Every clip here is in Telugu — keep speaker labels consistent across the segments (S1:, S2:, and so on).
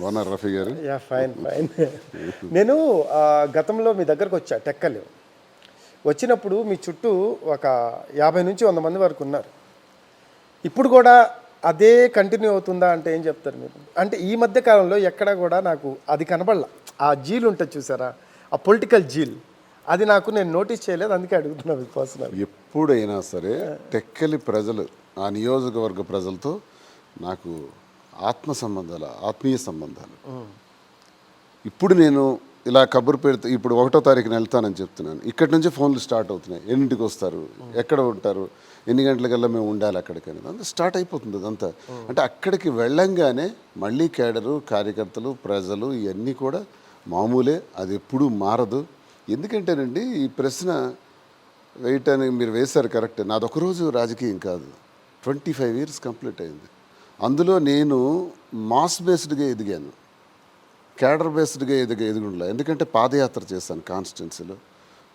S1: బాగున్నారు Rafi garu?
S2: Yeah fine fine. నేను గతంలో మీ దగ్గరకు వచ్చా టెక్కలు. వచ్చినప్పుడు మీ చుట్టూ ఒక యాభై నుంచి వంద మంది వరకు ఉన్నారు. ఇప్పుడు కూడా అదే కంటిన్యూ అవుతుందా అంటే ఏం చెప్తారు మీరు? అంటే ఈ మధ్య కాలంలో ఎక్కడ కూడా నాకు అది కనబడలా. ఆ జీల్ ఉంటుంది చూసారా? ఆ పొలిటికల్ జీల్. అది నాకు నేను నోటీస్ చేయలేదు అందుకే అడుగుతున్నా పర్సనల్.
S1: ఎప్పుడైనా సరే టెక్కలి ప్రజలు ఆ నియోజకవర్గ ప్రజలతో నాకు ఆత్మ సంబంధాలు ఆత్మీయ సంబంధాలు. ఇప్పుడు నేను ఇలా కబురు పెడితే ఇప్పుడు ఒకటో తారీఖున వెళ్తానని చెప్తున్నాను. ఇక్కడి నుంచి ఫోన్లు స్టార్ట్ అవుతున్నాయి. ఎన్నింటికి వస్తారు? ఎక్కడ ఉంటారు? ఎన్ని గంటలకల్లా మేము ఉండాలి అక్కడికి అంత స్టార్ట్ అయిపోతుంది అదంతా. అంటే అక్కడికి వెళ్ళంగానే మళ్ళీ కేడరు కార్యకర్తలు ప్రజలు ఇవన్నీ కూడా మామూలే. అది ఎప్పుడూ మారదు. ఎందుకంటేనండి ఈ ప్రశ్న వేయటానికి మీరు వేశారు కరెక్ట్. నాదొక రోజు రాజకీయం కాదు. ట్వంటీ ఫైవ్ ఇయర్స్ కంప్లీట్ అయింది. అందులో నేను మాస్ బేస్డ్గా ఎదిగాను. క్యాడర్ బేస్డ్గా ఎదిగే ఎదుగుండలే. ఎందుకంటే పాదయాత్ర చేశాను కాన్స్టిట్యున్సీలో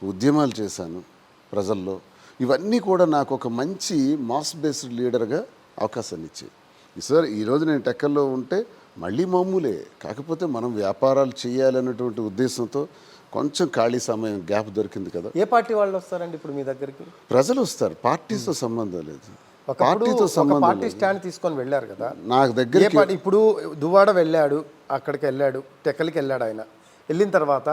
S1: ఉద్యమాలు చేశాను ప్రజల్లో. ఇవన్నీ కూడా నాకు ఒక మంచి మాస్ బేస్డ్ లీడర్గా అవకాశాన్ని ఇచ్చాయి. సార్ ఈరోజు నేను టెక్కల్లో ఉంటే మళ్ళీ మామూలే. కాకపోతే మనం వ్యాపారాలు చేయాలన్నటువంటి ఉద్దేశంతో కొంచెం ఖాళీ సమయం గ్యాప్ దొరికింది కదా.
S2: ఏ పార్టీ వాళ్ళు వస్తారండి ఇప్పుడు మీ దగ్గరికి?
S1: ప్రజలు వస్తారు. పార్టీతో సంబంధం లేదు.
S2: ఒకప్పుడు
S1: పార్టీతో
S2: ఒక
S1: సంబంధం
S2: పార్టీ స్టాండ్ తీసుకొని వెళ్ళారు కదా.
S1: నాకు దగ్గర
S2: పార్టీ? ఇప్పుడు దువ్వాడ వెళ్ళాడు అక్కడికి వెళ్ళాడు టెక్కలికి వెళ్ళాడు ఆయన. వెళ్ళిన తర్వాత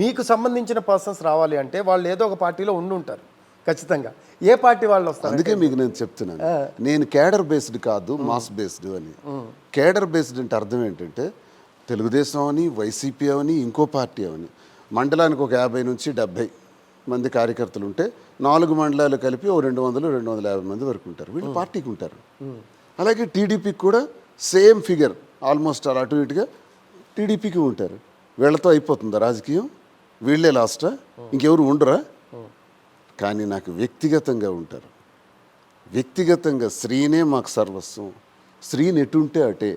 S2: మీకు సంబంధించిన పర్సన్స్ రావాలి అంటే వాళ్ళు ఏదో ఒక పార్టీలో ఉండి ఉంటారు ఖచ్చితంగా. ఏ పార్టీ వాళ్ళు వస్తారు?
S1: అందుకే మీకు నేను చెప్తున్నాను. నేను కేడర్ బేస్డ్ కాదు మాస్ బేస్డ్ అని. కేడర్ బేస్డ్ అంటే అర్థం ఏంటంటే తెలుగుదేశం అని వైసీపీ అని ఇంకో పార్టీ అని మండలానికి ఒక యాభై నుంచి డెబ్భై. మంది కార్యకర్తలు ఉంటే నాలుగు మండలాలు కలిపి ఓ రెండు వందలు రెండు వందల యాభై మంది వరకు ఉంటారు. వీళ్ళు పార్టీకి ఉంటారు. అలాగే టీడీపీకి కూడా సేమ్ ఫిగర్ ఆల్మోస్ట్ అలా అటు ఇటుగా టీడీపీకి ఉంటారు. వీళ్ళతో అయిపోతుందా రాజకీయం? వీళ్ళే లాస్టా ఇంకెవరు ఉండరా? కానీ నాకు వ్యక్తిగతంగా ఉంటారు. వ్యక్తిగతంగా స్త్రీనే మాకు సర్వస్వం. స్త్రీని ఎటుంటే అటే.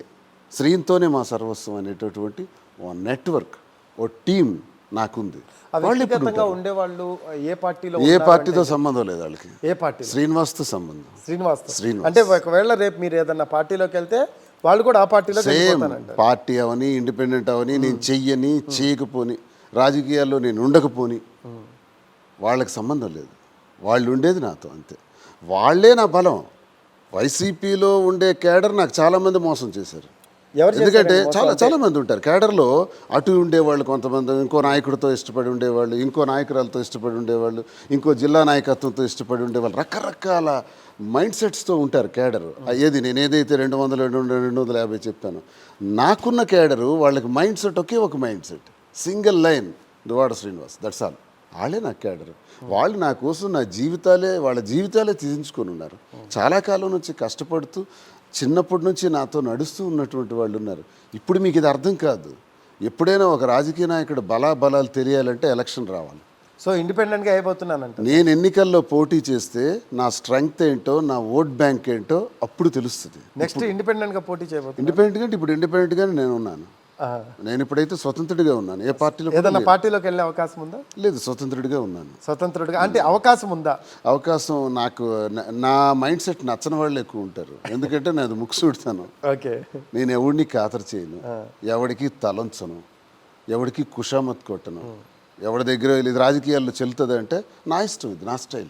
S1: స్త్రీతోనే మా సర్వస్వం అనేటటువంటి ఓ నెట్వర్క్ ఓ టీం నాకుంది.
S2: వ్యక్తిగతంగా ఉండేవాళ్ళు ఏ పార్టీలో
S1: ఏ పార్టీతో సంబంధం లేదు వాళ్ళకి.
S2: ఏ పార్టీ
S1: శ్రీనివాస్తో సంబంధం.
S2: శ్రీనివాస్
S1: శ్రీనివాస్.
S2: అంటే ఒకవేళ రేపు మీరు ఏదన్నా పార్టీలోకి వెళ్తే వాళ్ళు కూడా ఆ పార్టీలో
S1: సేమ్ పార్టీ అవని ఇండిపెండెంట్ అవని నేను చెయ్యని చేయకపోని రాజకీయాల్లో నేను ఉండకపోని వాళ్ళకి సంబంధం లేదు. వాళ్ళు ఉండేది నాతో అంతే. వాళ్ళే నా బలం. వైసీపీలో ఉండే కేడర్ నాకు చాలామంది మోసం చేశారు. ఎందుకంటే చాలా చాలా మంది ఉంటారు. కేడర్లో అటు ఉండేవాళ్ళు కొంతమంది ఇంకో నాయకుడితో ఇష్టపడి ఉండేవాళ్ళు ఇంకో నాయకురాలతో ఇష్టపడి ఉండేవాళ్ళు ఇంకో జిల్లా నాయకత్వంతో ఇష్టపడి ఉండేవాళ్ళు రకరకాల మైండ్ సెట్స్తో ఉంటారు కేడర్. ఏది నేను ఏదైతే రెండు వందల రెండు వందల రెండు వందల యాభై చెప్పాను నాకున్న కేడరు వాళ్ళకి మైండ్ సెట్ ఒకే ఒక mindset single line Duvvada Srinivas that's all వాళ్ళే నా కేడర్. వాళ్ళు నా కోసం నా జీవితాలే వాళ్ళ జీవితాలే తీయించుకొని ఉన్నారు. చాలా కాలం నుంచి కష్టపడుతూ చిన్నప్పటి నుంచి నాతో నడుస్తూ ఉన్నటువంటి వాళ్ళు ఉన్నారు. ఇప్పుడు మీకు ఇది అర్థం కాదు. ఎప్పుడైనా ఒక రాజకీయ నాయకుడు బలా బలాలు తెలియాలంటే ఎలక్షన్ రావాలి.
S2: సో ఇండిపెండెంట్గా అయిపోతున్నానంట.
S1: నేను ఎన్నికల్లో పోటీ చేస్తే నా స్ట్రెంగ్త్ ఏంటో నా ఓట్ బ్యాంక్ ఏంటో అప్పుడు తెలుస్తుంది.
S2: నెక్స్ట్ ఇండిపెండెంట్గా పోటీ చేయబోతున్నా
S1: ఇండిపెండెంట్గా ఇప్పుడు ఇండిపెండెంట్గానే నేను ఉన్నాను. నేను ఇప్పుడైతే స్వతంత్రుడిగా ఉన్నాను. ఏ పార్టీలో కూడా
S2: ఏదన్నా పార్టీలోకి వెళ్ళే అవకాశం ఉందా?
S1: లేదు స్వతంత్రుడిగా ఉన్నాను.
S2: స్వతంత్రుడిగా అంటే అవకాశం ఉందా?
S1: అవకాశం నాకు నా- మైండ్ సెట్ నచ్చని వాళ్ళు ఎక్కువ ఉంటారు. ఎందుకంటే నాది ముక్సుడుతాను
S2: ఓకే.
S1: నేను ఎవడిని ఖాతరు చేయను. ఎవడికి తలంచను. ఎవడికి కుషామత్ కొట్టను. ఎవడి దగ్గర ఇది రాజకీయాల్లో చెల్లుతుంది అంటే నా ఇష్టం ఇది నా స్టైల్.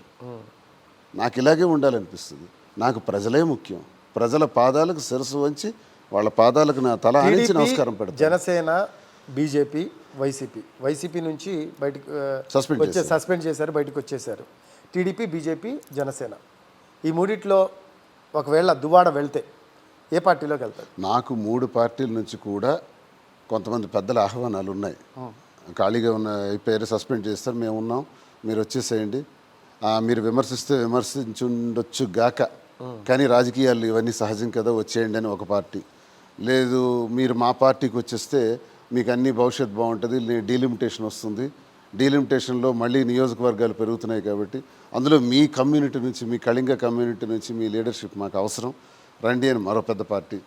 S1: నాకు ఇలాగే ఉండాలనిపిస్తుంది. నాకు ప్రజలే ముఖ్యం. ప్రజల పాదాలకు శిరసు వంచి వాళ్ళ పాదాలకు నా తల ఆనించి నమస్కారం పెడతాను.
S2: Janasena BJP YCP. వైసీపీ నుంచి బయటకు
S1: Suspend
S2: వచ్చే సస్పెండ్ చేశారు బయటకు వచ్చేసారు టీడీపీ బీజేపీ జనసేన. ఈ మూడిట్లో ఒకవేళ దువాడ వెళ్తే ఏ పార్టీలోకి వెళ్తారు?
S1: నాకు మూడు పార్టీల నుంచి కూడా కొంతమంది పెద్దల ఆహ్వానాలు ఉన్నాయి. ఖాళీగా ఉన్న ఈ పేరు సస్పెండ్ చేస్తారు మేము ఉన్నాం. మీరు వచ్చేసేయండి. మీరు విమర్శిస్తే విమర్శించుండొచ్చు గాక. కానీ రాజకీయాలు ఇవన్నీ సహజం కదా వచ్చేయండి అని ఒక పార్టీ. లేదు మీరు మా పార్టీకి వచ్చేస్తే మీకు అన్ని భవిష్యత్ బాగుంటుంది డీలిమిటేషన్ వస్తుంది. డీలిమిటేషన్లో మళ్ళీ నియోజకవర్గాలు పెరుగుతున్నాయి కాబట్టి అందులో మీ కమ్యూనిటీ నుంచి మీ కళింగ కమ్యూనిటీ నుంచి మీ లీడర్షిప్ మాకు అవసరం. రండి అని మరో పెద్ద పార్టీ